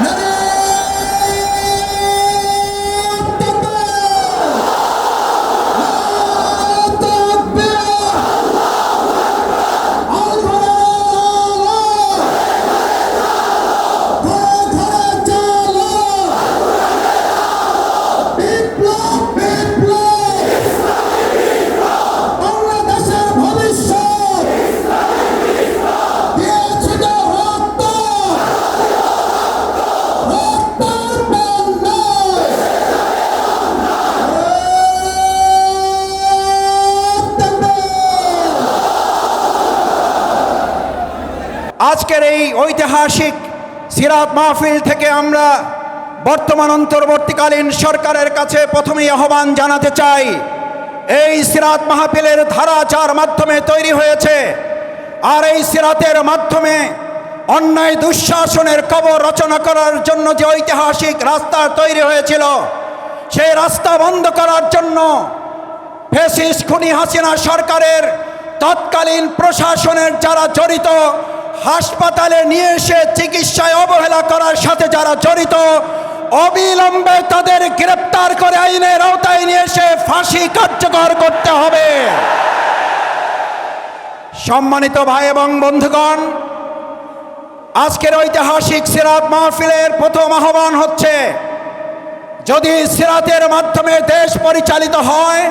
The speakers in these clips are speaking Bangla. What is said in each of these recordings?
বাংলাদেশের আজকের এই ঐতিহাসিক সিরাত মাহফিল থেকে আমরা বর্তমান অন্তর্বর্তীকালীন সরকারের কাছে প্রথমেই আহ্বান জানাতে চাই। এই সিরাত মাহফিলের ধারা যার মাধ্যমে তৈরি হয়েছে। আর এই সিরাতের মাধ্যমে অন্যায় দুঃশাসনের কবর রচনা করার জন্য যে ঐতিহাসিক রাস্তা তৈরি হয়েছিল, সেই রাস্তা বন্ধ করার জন্য ফেসিস খুনি হাসিনা সরকারের তৎকালীন প্রশাসনের যারা জড়িত হাসপাতালে নিয়ে এসে চিকিৎসায় অবহেলা করার সাথে যারা জড়িত, অবিলম্বে তাদের গ্রেপ্তার করে আইনের আওতায় নিয়ে এসে ফাঁসি কার্যকর করতে হবে। সম্মানিত ভাই এবং বন্ধুগণ, আজকের ঐতিহাসিক সিরাত মাহফিলের প্রথম আহ্বান হচ্ছে, যদি সিরাতের মাধ্যমে দেশ পরিচালিত হয়,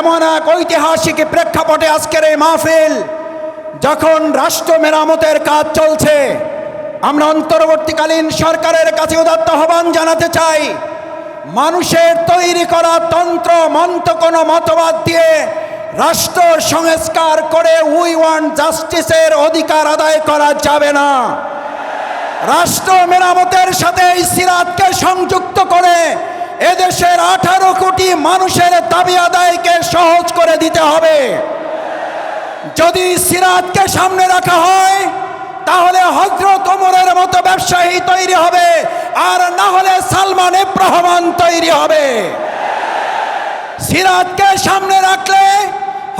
এমন এক ঐতিহাসিক প্রেক্ষাপটে আজকের এই মাহফিল যখন রাষ্ট্র মেরামতের কাজ চলছে, আমরা অন্তর্বর্তীকালীন সরকারের কাছে উদাত্ত আহ্বান জানাতে চাই, মানুষের তৈরি করা তন্ত্র, মন্ত্র কোনো মতবাদ দিয়ে রাষ্ট্র সংস্কার করে উই ওয়ান জাস্টিসের অধিকার আদায় করা যাবে না। রাষ্ট্র মেরামতের সাথে এই সিরাতকে সংযুক্ত করে এদেশের আঠারো কোটি মানুষের দাবি আদায়কে সহজ করে দিতে হবে। যদি সিরাতকে সামনে রাখা হয়, তাহলে হজরত ওমরের মতো ব্যবসায়ী তৈরি হবে, আর না হলে সালমান এব্রাহমান তৈরি হবে। সিরাতকে সামনে রাখলে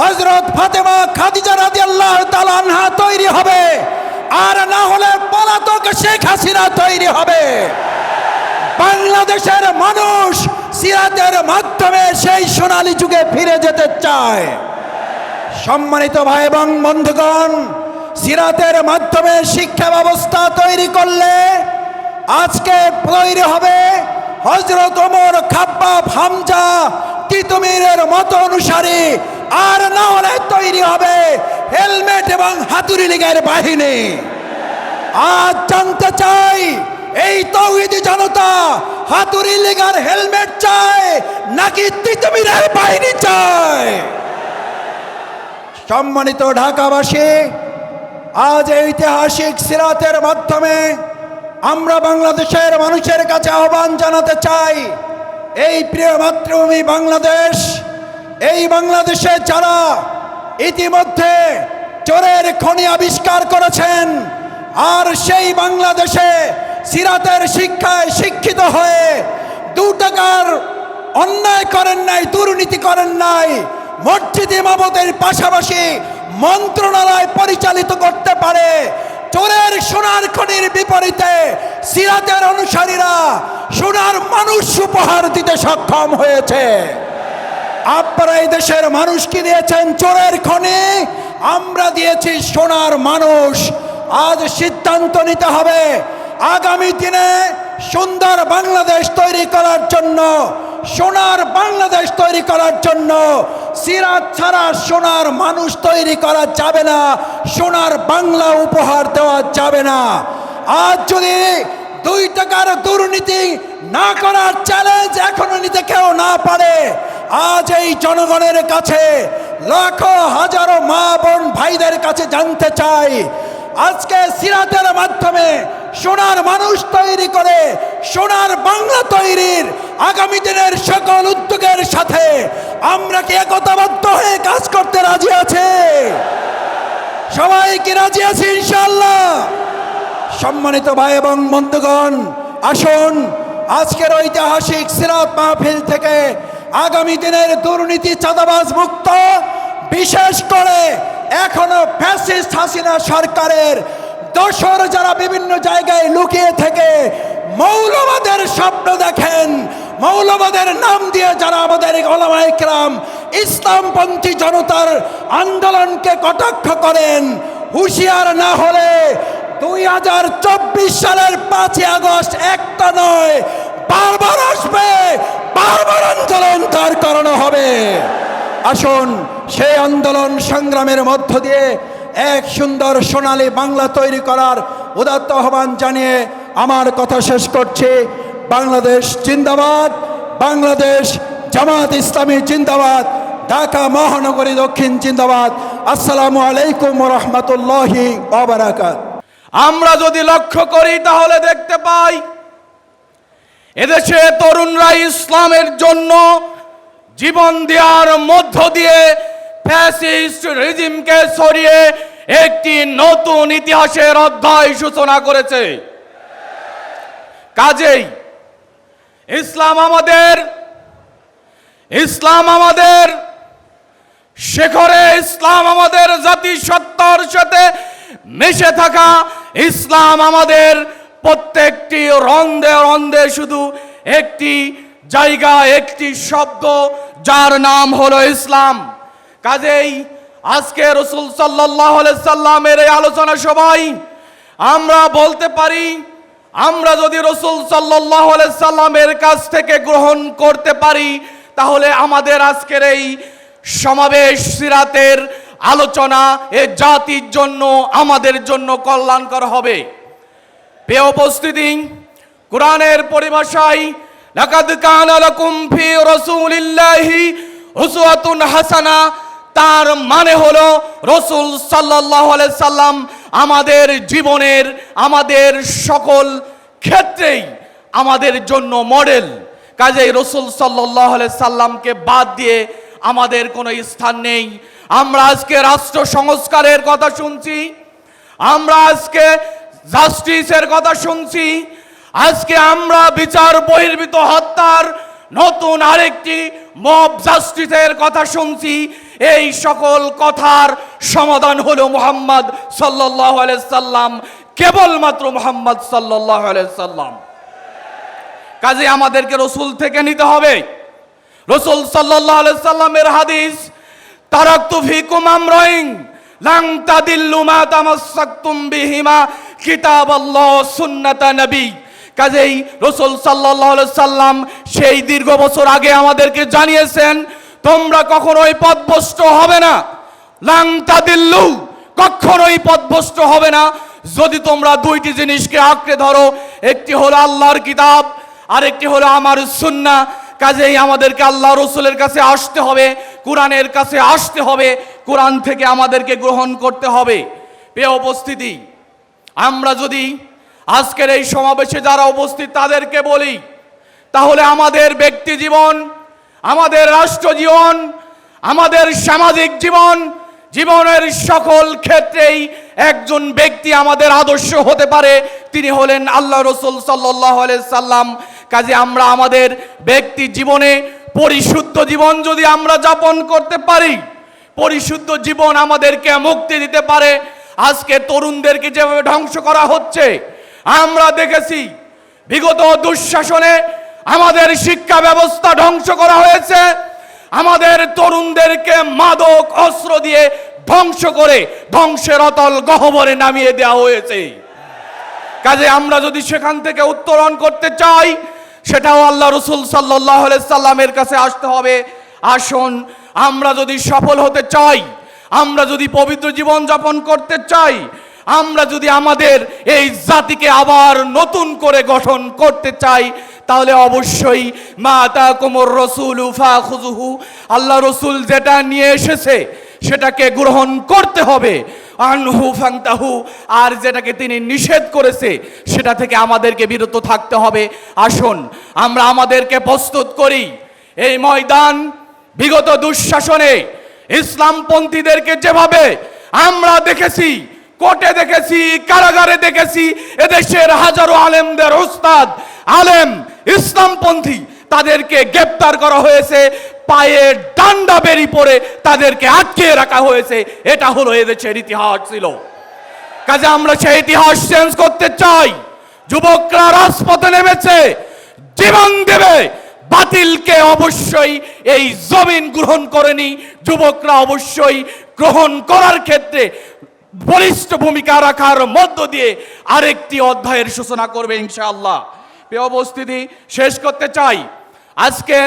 হজরত ফাতেমা খাদিজা রাজি আল্লাহ তালানহা তৈরি হবে, আর না হলে পলাতক শেখ হাসিনা তৈরি হবে। বাংলাদেশের মানুষ সিরাতের মাধ্যমে সেই সোনালী যুগে ফিরে যেতে চায়। সম্মানিত ভাই এবং বন্ধুগণ, সিরাতের মাধ্যমে শিক্ষা ব্যবস্থা তৈরি করলে আজকে তৈরি হবে হজরত ওমর খাব্বাব হামজা তিতুমিরের মতো অনুসারী। আর না হলে তৈরি হবে হেলমেট এবং হাতুড়ি লীগের বাহিনী। আজ জানতে চাই, এই তৌহিদি জনতা হাতুড়ি লীগার হেলমেট চায় নাকি তিতুমিরের বাহিনী চায়? সম্মানিত ঢাকাবাসী, আজ এই ঐতিহাসিক সিরাতের মাধ্যমে আমরা বাংলাদেশের মানুষের কাছে আহ্বান জানাতে চাই। এই প্রিয় মাতৃভূমি বাংলাদেশ, এই বাংলাদেশে যারা ইতিমধ্যে চোরের খনি আবিষ্কার করেছেন, আর সেই বাংলাদেশে সিরাতের শিক্ষায় শিক্ষিত হয়ে দু টাকার অন্যায় করেন নাই, দুর্নীতি করেন নাই মসজিদ ইমামতের পাশাপাশি মন্ত্রণালয় পরিচালিত করতে পারে। চোরের সোনার খনির বিপরীতে সিরাতের অনুসারীরা সোনার মানুষ উপহার দিতে সক্ষম হয়েছে। আপনারা এই দেশের মানুষকে দিয়েছেন? চোরের খনি? আমরা দিয়েছি সোনার মানুষ। আজ সিদ্ধান্ত নিতে হবে। আগামী দিনে সুন্দর বাংলাদেশ তৈরি করার জন্য সোনার বাংলাদেশ তৈরি করার জন্য। সিরাত ছাড়া সোনার মানুষ তৈরি করা যাবে না, সোনার বাংলা উপহার দেওয়া যাবে না। আজ যদি দুই টাকার দুর্নীতি না করার চ্যালেঞ্জ এখনও নিতে কেউ না পারে, আজ এই জনগণের কাছে, লাখো হাজারো মা বোন ভাইদের কাছে জানতে চাই, আজকে সিরাতের মাধ্যমে সোনার মানুষ তৈরি করে, সোনার বাংলা তৈরির আগামী দিনের সকল উদ্যোগের সাথে আমরা কি একতাবদ্ধ হয়ে কাজ করতে রাজি আছে? সবাই কি রাজি আছে ইনশাল্লাহ সম্মানিত ভাই এবং বন্ধুগণ, আসুন আজকের ঐতিহাসিক সিরাত মাহফিল থেকে আগামী দিনের দুর্নীতি চাঁদাবাজ মুক্ত, বিশেষ করে এখনও ফ্যাসিস্ট হাসিনা সরকারের দোসর যারা বিভিন্ন জায়গায় লুকিয়ে থেকে মৌলবাদের স্বপ্ন দেখেন, মৌলবাদের নাম দিয়ে যারা আমাদের ওলামা ইসলামপন্থী জনতার আন্দোলনকে কটাক্ষ করেন, হুঁশিয়ার না হলে দুই হাজার চব্বিশ সালের পাঁচই আগস্ট একটা নয়, বারবার আসবে, বারবার আন্দোলন তার করানো হবে। আসুন সেই আন্দোলন সংগ্রামের মধ্য দিয়ে এক সুন্দর সোনালী বাংলা তৈরি করার উদাত্ত আহ্বান জানিয়ে আমার কথা শেষ করছি। বাংলাদেশ জিন্দাবাদ, বাংলাদেশ জামাত ইসলামী জিন্দাবাদ, ঢাকা মহানগরী দক্ষিণ জিন্দাবাদ। আসসালামু আলাইকুম রহমতুল্লাহি আমরা যদি লক্ষ্য করি তাহলে দেখতে পাই, এদেশে তরুণরা ইসলামের জন্য জীবন দেওয়ার মধ্য দিয়ে ফ্যাসিস্ট রিজিমকে সরিয়ে একটি নতুন ইতিহাসের অধ্যায় সূচনা করেছে। কাজেই ইসলাম আমাদের ইসলাম আমাদের, শেখরে ইসলাম আমাদের জাতিসত্তার সাথে মিশে থাকা ইসলাম আমাদের প্রত্যেকটি রন্ধে রন্ধে শুধু একটি জায়গা, একটি শব্দ, যার নাম হলো ইসলাম। কাজেই আজকে রসুল সাল্লাহ সাল্লামের এই আলোচনা সবাই আমরা বলতে পারি, আমরা যদি রসুল সাল্লাহ সাল্লামের কাছ থেকে গ্রহণ করতে পারি, তাহলে আমাদের আজকের এই সমাবেশ সিরাতের আলোচনা এ জাতির জন্য, আমাদের জন্য কল্যাণকর হবে। প্রিয় উপস্থিতি, কোরআনের পরিভাষায়, লাকাদ কানা লাকুম ফি রাসূলিল্লাহি উসওয়াতুন হাসানা তার মানে হলো রসুল আলাইহি সাল্লাম আমাদের জীবনের, আমাদের সকল ক্ষেত্রেই আমাদের জন্য মডেল। কাজেই রসুল সাল্লাহ সাল্লামকে বাদ দিয়ে আমাদের কোনো স্থান নেই। আমরা আজকে রাষ্ট্র সংস্কারের কথা শুনছি, আমরা আজকে জাস্টিসের কথা শুনছি, আজকে আমরা বিচার বহির্ভূত হত্যার নতুন আরেকটি মব জাস্টিসের কথা শুনছি। এই সকল কথার সমাধান হলো মোহাম্মদ সাল্লাহ সাল্লাম, কেবলমাত্র মোহাম্মদ সাল্লাহ সাল্লাম। কাজে আমাদেরকে রসুল থেকে নিতে হবে। রসুল সাল্লাহ সাল্লামের হাদিস, তারাক্তু ফিকুম আমরাইন, লাং তাদিল্লু মা তামাসসাকতুম বিহিমা, কিতাবাল্লাহ সুন্নাতা নবী। কাজেই রসুল সাল্লাহ সাল্লাম সেই দীর্ঘ বছর আগে আমাদেরকে জানিয়েছেন তোমরা কখনোই পথভ্রষ্ট হবে না। লাং তাদিল্লু কখনোই পথভ্রষ্ট হবে না। যদি তোমরা দুইটি জিনিসকে আঁকড়ে ধরো, একটি হলো আল্লাহর কিতাব, আরেকটি হলো আমার সুন্না কাজেই আমাদেরকে আল্লাহ রসুলের কাছে আসতে হবে, কোরআনের কাছে আসতে হবে, কোরআন থেকে আমাদেরকে গ্রহণ করতে হবে। প্রিয় উপস্থিতি, আমরা যদি আজকের এই সমাবেশে যারা উপস্থিত তাদেরকে বলি, তাহলে আমাদের ব্যক্তি জীবন আমাদের রাষ্ট্র জীবন, আমাদের সামাজিক জীবন, জীবনের সকল ক্ষেত্রেই একজন ব্যক্তি আমাদের আদর্শ হতে পারে। তিনি হলেন আল্লাহ রসুল সাল্লাহ সাল্লাম। কাজে আমরা আমাদের ব্যক্তি জীবনে পরিশুদ্ধ জীবন যদি আমরা যাপন করতে পারি, পরিশুদ্ধ জীবন আমাদেরকে মুক্তি দিতে পারে। আজকে তরুণদেরকে যেভাবে ধ্বংস করা হচ্ছে, আমরা দেখেছি বিগত দুঃশাসনে আমাদের শিক্ষা ব্যবস্থা ধ্বংস করা হয়েছে। আমাদের তরুণদেরকে মাদক, অস্ত্র দিয়ে ধ্বংস করে ধ্বংসের অতল গহবরে নামিয়ে দেওয়া হয়েছে। কাজে আমরা যদি সেখান থেকে উত্তরণ করতে চাই, সেটাও আল্লাহ রসুল সাল্লাহ সাল্লামের কাছে আসতে হবে। আসুন, আমরা যদি সফল হতে চাই, আমরা যদি পবিত্র জীবন যাপন করতে চাই আমরা যদি আমাদের এই জাতিকে আবার নতুন করে গঠন করতে চাই, তাহলে অবশ্যই মা তা কোমর রসুল উফা খুজুহু আল্লাহ রসুল যেটা নিয়ে এসেছে, সেটাকে গ্রহণ করতে হবে। আনহু ফাংতাহু আর যেটাকে তিনি নিষেধ করেছে, সেটা থেকে আমাদেরকে বিরত থাকতে হবে। আসুন, আমরা আমাদেরকে প্রস্তুত করি। এই ময়দান বিগত দুঃশাসনে ইসলামপন্থীদেরকে যেভাবে আমরা দেখেছি কোর্টে দেখেছি, কারাগারে দেখেছি, এদেশের হাজারো আলেমদের ওস্তাদ, আলেম, ইসলামপন্থী, তাদেরকে গ্রেপ্তার করা হয়েছে, পায়ে ডান্ডা বেরি পরে তাদেরকে আটকে রাখা হয়েছে, এটা হলো এদেশের ইতিহাস ছিল। কাজে আমরা সেই ইতিহাস চেঞ্জ করতে চাই। যুবকরা রাজপথে নেমেছে, জীবন দেবে, বাতিলকে অবশ্যই এই জমিন গ্রহণ করেনি, যুবকরা অবশ্যই গ্রহণ করার ক্ষেত্রে বলিষ্ঠ ভূমিকা রাখার মধ্য দিয়ে আরেকটি অধ্যায়ের সূচনা করবে ইনশাআল্লাহ। প্রিয় উপস্থিতি, শেষ করতে চাই। আজকে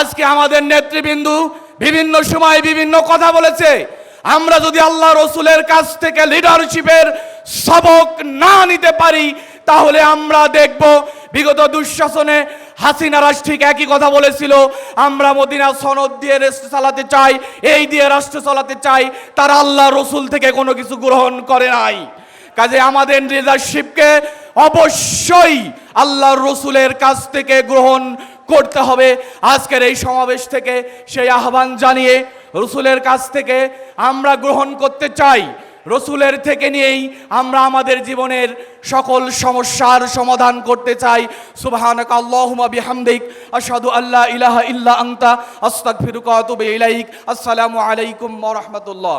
আজকে আমাদের নেতৃবৃন্দু বিভিন্ন সময় বিভিন্ন কথা বলেছে। আমরা যদি আল্লাহ রসুলের কাছ থেকে লিডারশিপের সবক না নিতে পারি, তাহলে আমরা দেখব বিগত দুঃশাসনে হাসিনা রাজ ঠিক একই কথা বলেছিল, আমরা মদিনা সনদ দিয়ে রাষ্ট্র চালাতে চাই, এই দিয়ে রাষ্ট্র চালাতে চাই, তারা আল্লাহ রসুল থেকে কোনো কিছু গ্রহণ করে নাই। কাজে আমাদের লিডারশিপকে অবশ্যই আল্লাহ রসুলের কাছ থেকে গ্রহণ করতে হবে। আজকের এই সমাবেশ থেকে সেই আহ্বান জানিয়ে রসুলের কাছ থেকে আমরা গ্রহণ করতে চাই। রসুলের থেকে নিয়েই আমরা আমাদের জীবনের সকল সমস্যার সমাধান করতে চাই। সুবাহানক আল্লাহুম্মা বিহামদিক। আসাদু আল্লাহ ইলাহা ইল্লা আনতা। আস্তাগফিরুকা ওয়া ইলাইক। আসসালামু আলাইকুম রাহমাতুল্লাহ।